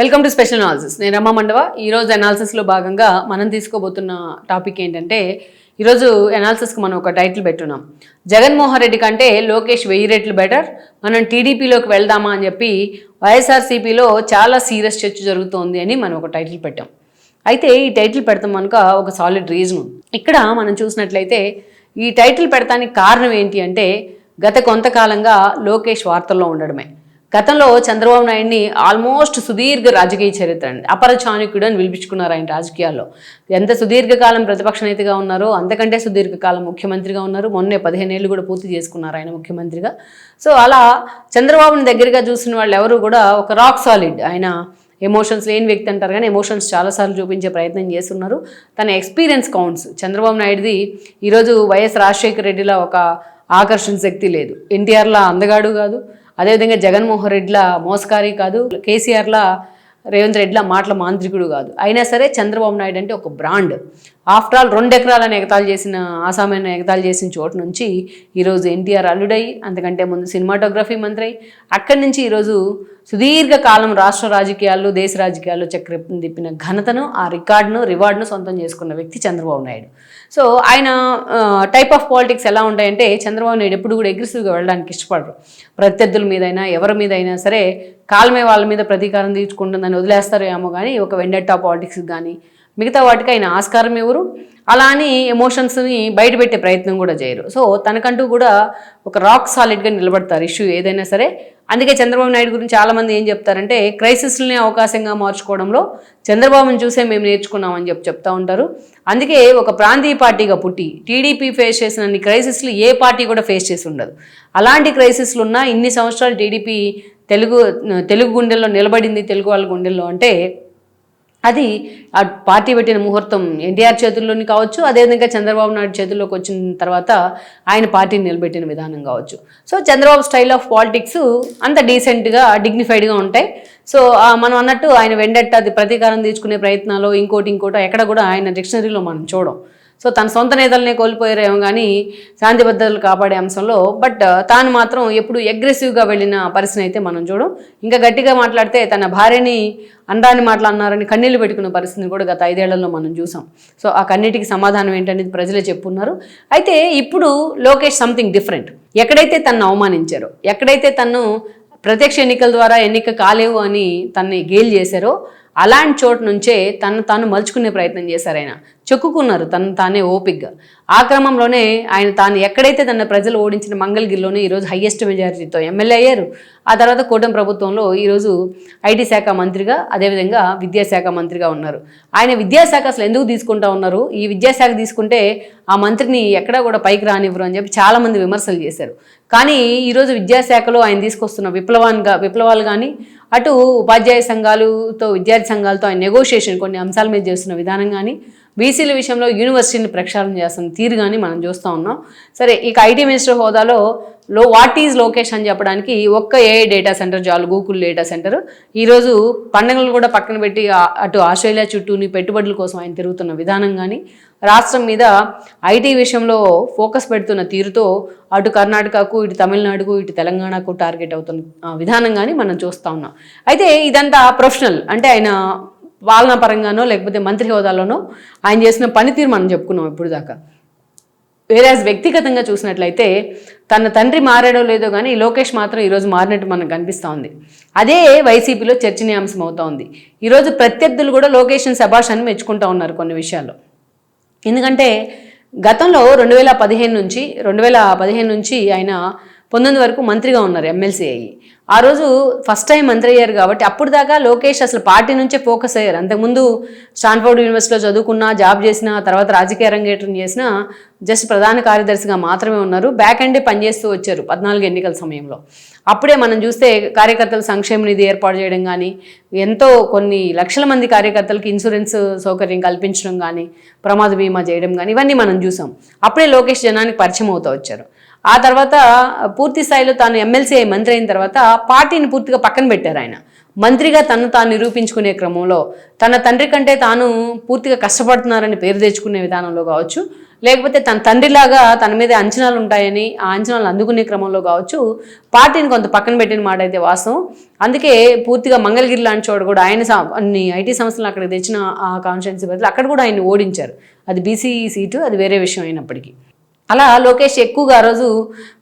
Welcome to special analysis నేను రమ్మ మండవ. ఈరోజు అనాలిసిస్లో భాగంగా మనం తీసుకోబోతున్న టాపిక్ ఏంటంటే ఈరోజు అనాలిసిస్కి మనం ఒక టైటిల్ పెట్టున్నాం. జగన్మోహన్ రెడ్డి కంటే లోకేష్ వెయ్యి రెట్లు బెటర్ మనం టీడీపీలోకి వెళ్దామా అని చెప్పి వైఎస్ఆర్సీపీలో చాలా సీరియస్ చర్చ జరుగుతోంది అని మనం ఒక టైటిల్ పెట్టాం. అయితే ఈ టైటిల్ పెడతాం కనుక ఒక సాలిడ్ రీజన్ ఇక్కడ మనం చూసినట్లయితే ఈ టైటిల్ పెడతానికి కారణం ఏంటి అంటే గత కొంతకాలంగా లోకేష్ వార్తల్లో ఉండడమే. గతంలో చంద్రబాబు నాయుడిని ఆల్మోస్ట్ సుదీర్ఘ రాజకీయ చరిత్ర అండి. అపర చాణుక్యుడు అని పిలిపించుకున్నారు ఆయన రాజకీయాల్లో. ఎంత సుదీర్ఘకాలం ప్రతిపక్ష నేతగా ఉన్నారో అంతకంటే సుదీర్ఘకాలం ముఖ్యమంత్రిగా ఉన్నారు. మొన్నే పదిహేనేళ్ళు కూడా పూర్తి చేసుకున్నారు ఆయన ముఖ్యమంత్రిగా. సో అలా చంద్రబాబుని దగ్గరగా చూసిన వాళ్ళు ఎవరు కూడా ఒక రాక్ సాలిడ్ ఆయన ఎమోషన్స్ లేని వ్యక్తి అంటారు కానీ ఎమోషన్స్ చాలాసార్లు చూపించే ప్రయత్నం చేస్తున్నారు. తన ఎక్స్పీరియన్స్ కౌంట్స్ చంద్రబాబు నాయుడుది ఈరోజు వైఎస్ రాజశేఖర రెడ్డిలా ఒక ఆకర్షణ శక్తి లేదు. ఎన్టీఆర్లా అందగాడు కాదు. అదేవిధంగా జగన్మోహన్ రెడ్డిలా మోసకారి కాదు కేసీఆర్లా రేవంత్ రెడ్డిలా మాటల మాంత్రికుడు కాదు. అయినా సరే చంద్రబాబు నాయుడు అంటే ఒక బ్రాండ్. ఆఫ్టర్ ఆల్ రెండు ఎకరాలను ఎగతాలు చేసిన ఆసామైన ఎగతాలు చేసిన చోటు నుంచి ఈరోజు ఎన్టీఆర్ అల్లుడై అంతకంటే ముందు సినిమాటోగ్రఫీ మంత్రి. అక్కడి నుంచి ఈరోజు సుదీర్ఘ కాలం రాష్ట్ర రాజకీయాల్లో దేశ రాజకీయాల్లో చక్రం తిప్పిన ఘనతను ఆ రికార్డును రివార్డును సొంతం చేసుకున్న వ్యక్తి చంద్రబాబు నాయుడు. సో ఆయన టైప్ ఆఫ్ పాలిటిక్స్ ఎలా ఉంటాయంటే చంద్రబాబు నాయుడు ఎప్పుడు కూడా అగ్రెసివ్గా వెళ్ళడానికి ఇష్టపడరు. ప్రత్యర్థుల మీదైనా ఎవరి మీదైనా సరే కాలమే వాళ్ళ మీద ప్రతీకారం తీర్చుకుంటుందని వదిలేస్తారేమో కానీ ఒక వెండెట్టా పాలిటిక్స్ కానీ మిగతా వాటికి ఆయన ఆస్కారం ఎవరు? అలా అని ఎమోషన్స్ని బయటపెట్టే ప్రయత్నం కూడా చేయరు. సో తనకంటూ కూడా ఒక రాక్ సాలిడ్గా నిలబడతారు ఇష్యూ ఏదైనా సరే. అందుకే చంద్రబాబు నాయుడు గురించి చాలామంది ఏం చెప్తారంటే క్రైసిస్ని అవకాశంగా మార్చుకోవడంలో చంద్రబాబుని చూసే మేము నేర్చుకున్నామని చెప్పి చెప్తా ఉంటారు. అందుకే ఒక ప్రాంతీయ పార్టీగా పుట్టి టీడీపీ ఫేస్ చేసిన అన్ని క్రైసిస్లు ఏ పార్టీ కూడా ఫేస్ చేసి ఉండదు. అలాంటి క్రైసిస్లు ఉన్నా ఇన్ని సంవత్సరాలు టీడీపీ తెలుగు తెలుగు గుండెల్లో నిలబడింది తెలుగు వాళ్ళ గుండెల్లో అంటే అది ఆ పార్టీ పెట్టిన ముహూర్తం ఎన్టీఆర్ చేతుల్లోని కావచ్చు అదేవిధంగా చంద్రబాబు నాయుడు చేతుల్లోకి వచ్చిన తర్వాత ఆయన పార్టీని నిలబెట్టిన విధానం కావచ్చు. So Chandrababu style of politics అంత డీసెంట్గా డిగ్నిఫైడ్గా ఉంటాయి. సో మనం అన్నట్టు ఆయన వెండట్ట అది ప్రతీకారం తీర్చుకునే ప్రయత్నాలు ఇంకోటి ఇంకోటి ఎక్కడ కూడా ఆయన డిక్షనరీలో మనం చూడం. సో తన సొంత నేతలనే కోల్పోయారేమో కానీ శాంతి భద్రతలు కాపాడే అంశంలో బట్ తాను మాత్రం ఎప్పుడు అగ్రెసివ్గా వెళ్ళిన పరిస్థితి అయితే మనం చూడం. ఇంకా గట్టిగా మాట్లాడితే తన భార్యని అనరాని మాటలు అన్నారని కన్నీళ్ళు పెట్టుకున్న పరిస్థితిని కూడా గత ఐదేళ్ళలో మనం చూసాం. సో ఆ కన్నిటికి సమాధానం ఏంటనేది ప్రజలే చెప్పున్నారు. అయితే ఇప్పుడు లోకేష్ సంథింగ్ డిఫరెంట్ ఎక్కడైతే తను అవమానించారో ఎక్కడైతే తను ప్రత్యక్ష ఎన్నికల ద్వారా ఎన్నిక కాలేవు అని తన్ని గేల్ చేశారో అలాంటి చోటు నుంచే తను తాను మలుచుకునే ప్రయత్నం చేశారు ఆయన. చెక్కుకున్నారు తను తానే ఓపిక్గా ఆ క్రమంలోనే ఆయన తాను ఎక్కడైతే తన ప్రజలు ఓడించిన మంగళగిరిలోనే ఈరోజు హయ్యెస్ట్ మెజారిటీతో ఎమ్మెల్యే అయ్యారు. ఆ తర్వాత కూటమి ప్రభుత్వంలో ఈరోజు ఐటీ శాఖ మంత్రిగా అదేవిధంగా విద్యాశాఖ మంత్రిగా ఉన్నారు. ఆయన విద్యాశాఖ అసలు ఎందుకు తీసుకుంటా ఉన్నారు? ఈ విద్యాశాఖ తీసుకుంటే ఆ మంత్రిని ఎక్కడా కూడా పైకి రానివ్వరు అని చెప్పి చాలామంది విమర్శలు చేశారు. కానీ ఈరోజు విద్యాశాఖలో ఆయన తీసుకొస్తున్న విప్లవాన్గా విప్లవాలు కానీ అటు ఉపాధ్యాయ సంఘాలతో విద్యార్థి సంఘాలతో ఆయన నెగోషియేషన్ కొన్ని అంశాల మీద చేస్తున్న విధానం కానీ బీసీల విషయంలో యూనివర్సిటీని ప్రక్షాళన చేస్తున్న తీరు కానీ మనం చూస్తూ ఉన్నాం. సరే ఇక ఐటీ మినిస్టర్ హోదాలో లో వాట్ ఈజ్ లోకేష్ అని చెప్పడానికి ఒక్క ఏఐ డేటా సెంటర్ చాలు గూగుల్ డేటా సెంటర్. ఈరోజు పండుగలు కూడా పక్కన పెట్టి అటు ఆస్ట్రేలియా చుట్టూని పెట్టుబడుల కోసం ఆయన తిరుగుతున్న విధానం కానీ రాష్ట్రం మీద ఐటీ విషయంలో ఫోకస్ పెడుతున్న తీరుతో అటు కర్ణాటకకు ఇటు తమిళనాడుకు ఇటు తెలంగాణకు టార్గెట్ అవుతున్న విధానం కానీ మనం చూస్తూ ఉన్నాం. అయితే ఇదంతా ప్రొఫెషనల్ అంటే ఆయన పాలనా పరంగానో లేకపోతే మంత్రి హోదాలోనో ఆయన చేసిన పనితీరు మనం చెప్పుకున్నాం ఇప్పుడు దాకా. వేరేస్ వ్యక్తిగతంగా చూసినట్లయితే తన తండ్రి మారాడో లేదో కానీ లోకేష్ మాత్రం ఈరోజు మారినట్టు మనకు కనిపిస్తూ ఉంది. అదే వైసీపీలో చర్చనీయాంశం అవుతూ ఉంది. ఈరోజు ప్రత్యర్థులు కూడా లోకేష్ని శభాష్ అని మెచ్చుకుంటూ ఉన్నారు కొన్ని విషయాల్లో. ఎందుకంటే గతంలో రెండు వేల పదిహేను నుంచి రెండు వేల పదిహేను నుంచి ఆయన పంతొమ్మిది వరకు మంత్రిగా ఉన్నారు ఎమ్మెల్సీ అయ్యి. ఆ రోజు ఫస్ట్ టైం మంత్రి అయ్యారు కాబట్టి అప్పుడు దాకా లోకేష్ అసలు పార్టీ నుంచే ఫోకస్ అయ్యారు. అంతకుముందు స్టాన్ఫోర్డ్ యూనివర్సిటీలో చదువుకున్న జాబ్ చేసిన తర్వాత రాజకీయ రంగేటం చేసిన జస్ట్ ప్రధాన కార్యదర్శిగా మాత్రమే ఉన్నారు. బ్యాక్ అండే పనిచేస్తూ వచ్చారు పద్నాలుగు ఎన్నికల సమయంలో. అప్పుడే మనం చూస్తే కార్యకర్తల సంక్షేమ నిధి ఏర్పాటు చేయడం కానీ ఎంతో కొన్ని లక్షల మంది కార్యకర్తలకు ఇన్సూరెన్స్ సౌకర్యం కల్పించడం కానీ ప్రమాద బీమా చేయడం కానీ ఇవన్నీ మనం చూసాం. అప్పుడే లోకేష్ జనానికి పరిచయం అవుతూ వచ్చారు. ఆ తర్వాత పూర్తి స్థాయిలో తాను ఎమ్మెల్సీ అయి మంత్రి అయిన తర్వాత పార్టీని పూర్తిగా పక్కన పెట్టారు ఆయన. మంత్రిగా తను తాను నిరూపించుకునే క్రమంలో తన తండ్రి కంటే తాను పూర్తిగా కష్టపడుతున్నారని పేరు తెచ్చుకునే విధానంలో కావచ్చు లేకపోతే తన తండ్రిలాగా తన మీద అంచనాలు ఉంటాయని ఆ అంచనాలు అందుకునే క్రమంలో కావచ్చు పార్టీని కొంత పక్కన పెట్టిన మాట అయితే వాస్తవం. అందుకే పూర్తిగా మంగళగిరి లాంటి చోట కూడా ఆయన అన్ని ఐటీ సంస్థలు అక్కడికి తెచ్చిన ఆ కాన్స్టిట్యున్సీ బదులు అక్కడ కూడా ఆయన ఓడించారు. అది బీసీ సీటు అది వేరే విషయం అయినప్పటికీ. అలా లోకేష్ ఎక్కువగా ఆ రోజు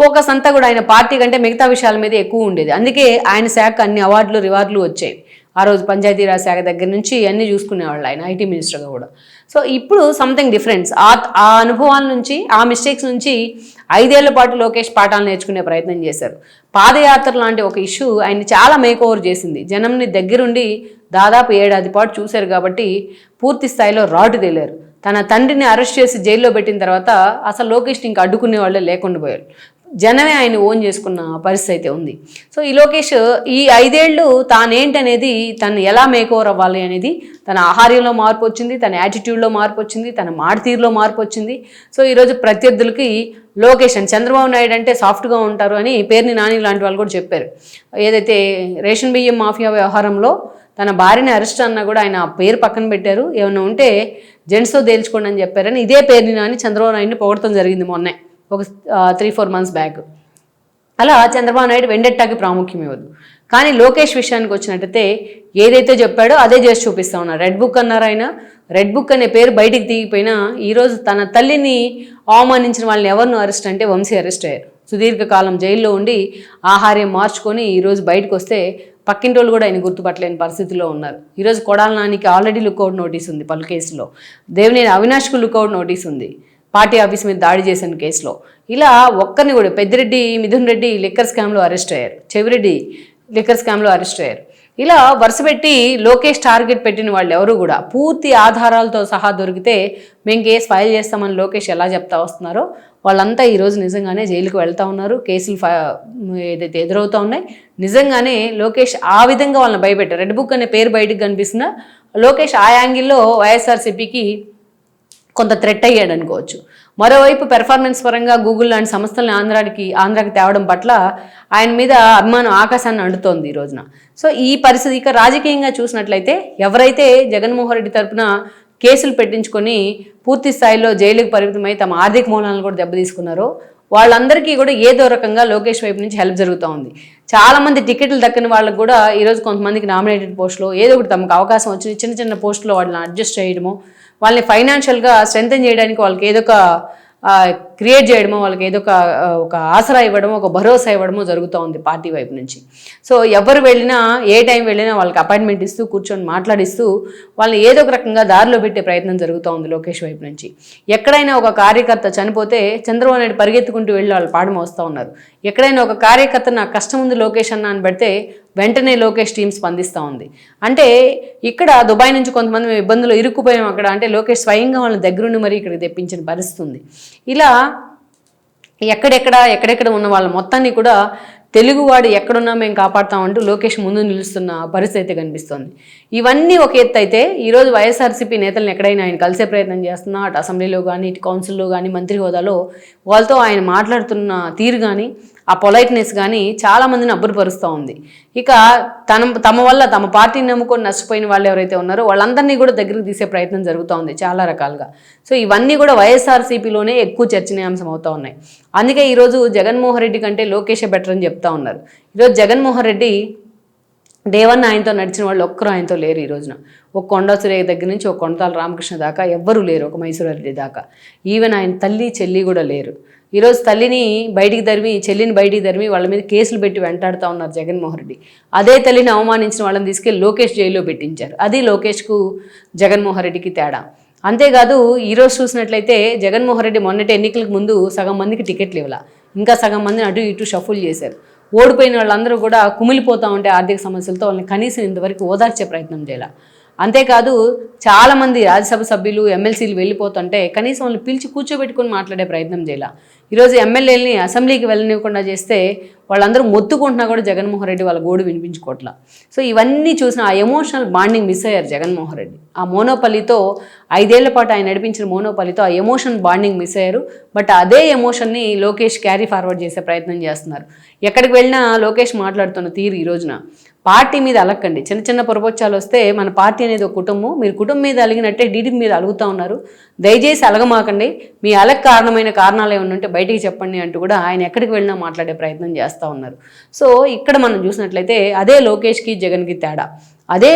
ఫోకస్ అంతా కూడా ఆయన పార్టీ కంటే మిగతా విషయాల మీద ఎక్కువ ఉండేది. అందుకే ఆయన శాఖ అన్ని అవార్డులు రివార్డులు వచ్చాయి. ఆ రోజు పంచాయతీరాజ్ శాఖ దగ్గర నుంచి అన్ని చూసుకునేవాళ్ళు ఆయన ఐటీ మినిస్టర్గా కూడా. సో ఇప్పుడు సంథింగ్ డిఫరెన్స్ ఆ ఆ అనుభవాల నుంచి ఆ మిస్టేక్స్ నుంచి ఐదేళ్ళ పాటు లోకేష్ పాఠాలు నేర్చుకునే ప్రయత్నం చేశారు. పాదయాత్ర లాంటి ఒక ఇష్యూ ఆయన చాలా మేక్ ఓవర్ చేసింది. జనంని దగ్గరుండి దాదాపు ఏడాది పాటు చూశారు కాబట్టి పూర్తి స్థాయిలో రాటు తేలారు. తన తండ్రిని అరెస్ట్ చేసి జైల్లో పెట్టిన తర్వాత అసలు లోకేష్ని ఇంకా అడ్డుకునే వాళ్ళే లేకుండా పోయారు. జనమే ఆయన ఓన్ చేసుకున్న పరిస్థితి అయితే ఉంది. సో ఈ లోకేష్ ఈ ఐదేళ్ళు తానేంటనేది తను ఎలా మేకోవర్ అవ్వాలి అనేది తన ఆహార్యంలో మార్పు వచ్చింది తన యాటిట్యూడ్లో మార్పు వచ్చింది తన మాట తీరులో మార్పు వచ్చింది. సో ఈరోజు ప్రత్యర్థులకి లోకేష్ అని చంద్రబాబు నాయుడు అంటే సాఫ్ట్గా ఉంటారు అని పేరుని నాని లాంటి వాళ్ళు కూడా చెప్పారు. ఏదైతే రేషన్ బియ్యం మాఫియా వ్యవహారంలో తన భార్యని అరెస్ట్ అన్నా కూడా ఆయన ఆ పేరు పక్కన పెట్టారు. ఏమైనా ఉంటే జెంట్స్తో తేల్చుకోండి అని చెప్పారని ఇదే పేరుని అని చంద్రబాబు నాయుడిని పొగడటం జరిగింది మొన్నే ఒక త్రీ ఫోర్ మంత్స్ బ్యాక్ అలా చంద్రబాబు నాయుడు వెండెట్టాకి ప్రాముఖ్యం ఇవ్వదు. కానీ లోకేష్ విషయానికి వచ్చినట్టయితే ఏదైతే చెప్పాడో అదే చేసి చూపిస్తా ఉన్నారు రెడ్ బుక్ అన్నారు ఆయన. రెడ్ బుక్ అనే పేరు బయటికి దిగిపోయినా ఈరోజు తన తల్లిని అవమానించిన వాళ్ళని ఎవరిని అరెస్ట్ అంటే వంశీ అరెస్ట్ అయ్యారు. సుదీర్ఘకాలం జైల్లో ఉండి ఆహార్యం మార్చుకొని ఈరోజు బయటకు వస్తే పక్కింటోళ్ళు కూడా ఆయన గుర్తుపట్టలేని పరిస్థితిలో ఉన్నారు. ఈరోజు కొడాల నానికి ఆల్రెడీ లుక్అవుట్ నోటీస్ ఉంది పలు కేసులో. దేవినేని అవినాష్కు లుక్అవుట్ నోటీస్ ఉంది. పార్టీ ఆఫీస్ మీద దాడి చేసిన కేసులో. ఇలా ఒక్కరిని కూడా పెద్దిరెడ్డి మిథున్ రెడ్డి లిక్కర్ స్కామ్లో అరెస్ట్ అయ్యారు. చెవిరెడ్డి లిక్కర్ స్కామ్లో అరెస్ట్ అయ్యారు. ఇలా వరుసపెట్టి లోకేష్ టార్గెట్ పెట్టిన వాళ్ళు ఎవరు కూడా పూర్తి ఆధారాలతో సహా దొరికితే మేము కేసు ఫైల్ చేస్తామని లోకేష్ ఎలా చెప్తా వస్తున్నారో వాళ్ళంతా ఈరోజు నిజంగానే జైలుకు వెళ్తా ఉన్నారు. కేసులు ఫై ఏదైతే ఎదురవుతూ ఉన్నాయి నిజంగానే లోకేష్ ఆ విధంగా వాళ్ళని భయపెట్టారు. రెడ్ బుక్ అనే పేరు బయటకు కనిపిస్తున్న లోకేష్ ఆ యాంగిల్లో వైఎస్ఆర్సీపీకి కొంత థ్రెట్ అయ్యాడు అనుకోవచ్చు మరోవైపు పెర్ఫార్మెన్స్ పరంగా గూగుల్ లాంటి సంస్థలను ఆంధ్రాకి ఆంధ్రాకి తేవడం పట్ల ఆయన మీద అభిమానం ఆకాశాన్ని అండుతోంది ఈ రోజున. సో ఈ పరిస్థితి ఇక రాజకీయంగా చూసినట్లయితే ఎవరైతే జగన్మోహన్ రెడ్డి తరపున కేసులు పెట్టించుకొని పూర్తి స్థాయిలో జైలుకు పరిమితమై తమ ఆర్థిక మూలాలను కూడా దెబ్బతీసుకున్నారో వాళ్ళందరికీ కూడా ఏదో రకంగా లోకేష్ వైపు నుంచి హెల్ప్ జరుగుతూ ఉంది. చాలా మంది టికెట్లు దక్కని వాళ్ళకు కూడా ఈరోజు కొంతమందికి నామినేటెడ్ పోస్టులో ఏదో ఒకటి తమకు అవకాశం వచ్చి చిన్న చిన్న పోస్టులో వాళ్ళని అడ్జస్ట్ చేయడము వాళ్ళని ఫైనాన్షియల్గా స్ట్రెంగ్తన్ చేయడానికి వాళ్ళకి ఏదో ఒక క్రియేట్ చేయడమో వాళ్ళకి ఏదో ఒక ఒక ఆసరా ఇవ్వడమో ఒక భరోసా ఇవ్వడమో జరుగుతూ ఉంది పార్టీ వైపు నుంచి. సో ఎవరు వెళ్ళినా ఏ టైం వెళ్ళినా వాళ్ళకి అపాయింట్మెంట్ ఇస్తూ కూర్చొని మాట్లాడిస్తూ వాళ్ళని ఏదో ఒక రకంగా దారిలో పెట్టే ప్రయత్నం జరుగుతూ ఉంది లోకేష్ వైపు నుంచి. ఎక్కడైనా ఒక కార్యకర్త చనిపోతే చంద్రబాబు నాయుడు పరిగెత్తుకుంటూ వెళ్ళి వాళ్ళు పాడమ వస్తూ ఉన్నారు. ఎక్కడైనా ఒక కార్యకర్త నాకు కష్టం ఉంది లోకేష్ అన్న అని పెడితే వెంటనే లోకేష్ టీం స్పందిస్తూ ఉంది. అంటే ఇక్కడ దుబాయ్ నుంచి కొంతమంది మేము ఇబ్బందులు ఇరుక్కుపోయాం అక్కడ. అంటే లోకేష్ స్వయంగా వాళ్ళని దగ్గరుండి మరీ ఇక్కడికి తెప్పించిన పరిస్థితి ఉంది. ఇలా ఎక్కడెక్కడ ఎక్కడెక్కడ ఉన్న వాళ్ళ మొత్తాన్ని కూడా తెలుగువాడు ఎక్కడున్నా మేము కాపాడుతామంటూ లోకేష్ ముందు నిలుస్తున్న పరిస్థితి అయితే కనిపిస్తోంది. ఇవన్నీ ఒక ఎత్తు అయితే ఈరోజు వైఎస్ఆర్సీపీ నేతలను ఎక్కడైనా ఆయన కలిసే ప్రయత్నం చేస్తున్నా అటు అసెంబ్లీలో కానీ ఇటు కౌన్సిల్లో కానీ మంత్రి హోదాలో వాళ్ళతో ఆయన మాట్లాడుతున్న తీరు కానీ ఆ పొలైట్నెస్ కానీ చాలామందిని అబ్బురపరుస్తూ ఉంది. ఇక తన తమ వల్ల తమ పార్టీని నమ్ముకొని నష్టపోయిన వాళ్ళు ఎవరైతే ఉన్నారో వాళ్ళందరినీ కూడా దగ్గరికి తీసే ప్రయత్నం జరుగుతూ ఉంది చాలా రకాలుగా. సో ఇవన్నీ కూడా వైఎస్ఆర్సీపీలోనే ఎక్కువ చర్చనీయాంశం అవుతూ ఉన్నాయి. అందుకే ఈరోజు జగన్మోహన్ రెడ్డి కంటే లోకేషే బెటర్ అని చెప్తా ఉన్నారు. ఈరోజు జగన్మోహన్ రెడ్డి దేవన్న ఆయనతో నడిచిన వాళ్ళు ఒక్కరు ఆయనతో లేరు ఈ రోజున. ఒక కొండ సురేఖ దగ్గర నుంచి ఒక కొండతాల రామకృష్ణ దాకా ఎవ్వరూ లేరు ఒక మైసూరారెడ్డి దాకా. ఈవెన్ ఆయన తల్లి చెల్లి కూడా లేరు. ఈరోజు తల్లిని బయటికి తరిమి చెల్లిని బయటికి తరిమి వాళ్ళ మీద కేసులు పెట్టి వెంటాడుతూ ఉన్నారు జగన్మోహన్ రెడ్డి. అదే తల్లిని అవమానించిన వాళ్ళని తీసుకెళ్ళి లోకేష్ జైల్లో పెట్టించారు. అది లోకేష్కు జగన్మోహన్ రెడ్డికి తేడా. అంతేకాదు ఈరోజు చూసినట్లయితే జగన్మోహన్ రెడ్డి మొన్నటి ఎన్నికలకు ముందు సగం మందికి టికెట్లు ఇవ్వాల. ఇంకా సగం మందిని అటు ఇటు షఫుల్ చేశారు. ఓడిపోయిన వాళ్ళందరూ కూడా కుమిలిపోతూ ఉంటే ఆర్థిక సమస్యలతో వాళ్ళని కనీసం ఇంతవరకు ఓదార్చే ప్రయత్నం చేయాలి. అంతేకాదు చాలామంది రాజ్యసభ సభ్యులు ఎమ్మెల్సీలు వెళ్ళిపోతుంటే కనీసం వాళ్ళు పిలిచి కూర్చోబెట్టుకొని మాట్లాడే ప్రయత్నం చేయాల. ఈరోజు ఎమ్మెల్యేలని అసెంబ్లీకి వెళ్ళనివ్వకుండా చేస్తే వాళ్ళందరూ మొత్తుకుంటున్నా కూడా జగన్మోహన్ రెడ్డి వాళ్ళ గోడు వినిపించుకోవట్లా సో ఇవన్నీ చూసిన ఆ ఎమోషనల్ బాండింగ్ మిస్ అయ్యారు జగన్మోహన్ రెడ్డి. ఆ మోనోపల్లితో ఐదేళ్ళ పాటు ఆయన నడిపించిన మోనోపల్లితో ఆ ఎమోషన్ బాండింగ్ మిస్ అయ్యారు. బట్ అదే ఎమోషన్ని లోకేష్ క్యారీ ఫార్వర్డ్ చేసే ప్రయత్నం చేస్తున్నారు. ఎక్కడికి వెళ్ళినా లోకేష్ మాట్లాడుతున్న తీరు ఈ రోజున. పార్టీ మీద అలక్కండి. చిన్న చిన్న పొరపొచ్చాలు వస్తే మన పార్టీ అనేది ఒక కుటుంబం. మీరు కుటుంబం మీద అలిగినట్టే డీడీపీ మీద అలుగుతూ ఉన్నారు. దయచేసి అలగమాకండి. మీ అలగ కారణమైన కారణాలు ఏమైనా ఉంటే బయటికి చెప్పండి అంటూ కూడా ఆయన ఎక్కడికి వెళ్ళినా మాట్లాడే ప్రయత్నం చేస్తూ ఉన్నారు. సో ఇక్కడ మనం చూసినట్లయితే అదే లోకేష్కి జగన్కి తేడా. అదే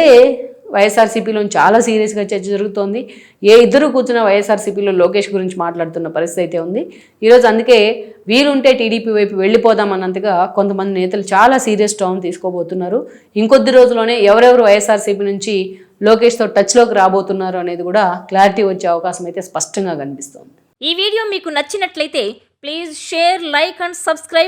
వైఎస్ఆర్సీపీలో చాలా సీరియస్గా చర్చ జరుగుతోంది. ఏ ఇద్దరు కూర్చున్న వైఎస్ఆర్సీపీలో లోకేష్ గురించి మాట్లాడుతున్న పరిస్థితి అయితే ఉంది. ఈరోజు అందుకే వీలుంటే టీడీపీ వైపు వెళ్ళిపోదామన్నంతగా కొంతమంది నేతలు చాలా సీరియస్ టౌన్ తీసుకోబోతున్నారు. ఇంకొద్ది రోజుల్లోనే ఎవరెవరు వైఎస్ఆర్సీపీ నుంచి లోకేష్తో టచ్లోకి రాబోతున్నారు అనేది కూడా క్లారిటీ వచ్చే అవకాశం అయితే స్పష్టంగా కనిపిస్తోంది. ఈ వీడియో మీకు నచ్చినట్లయితే please share like and subscribe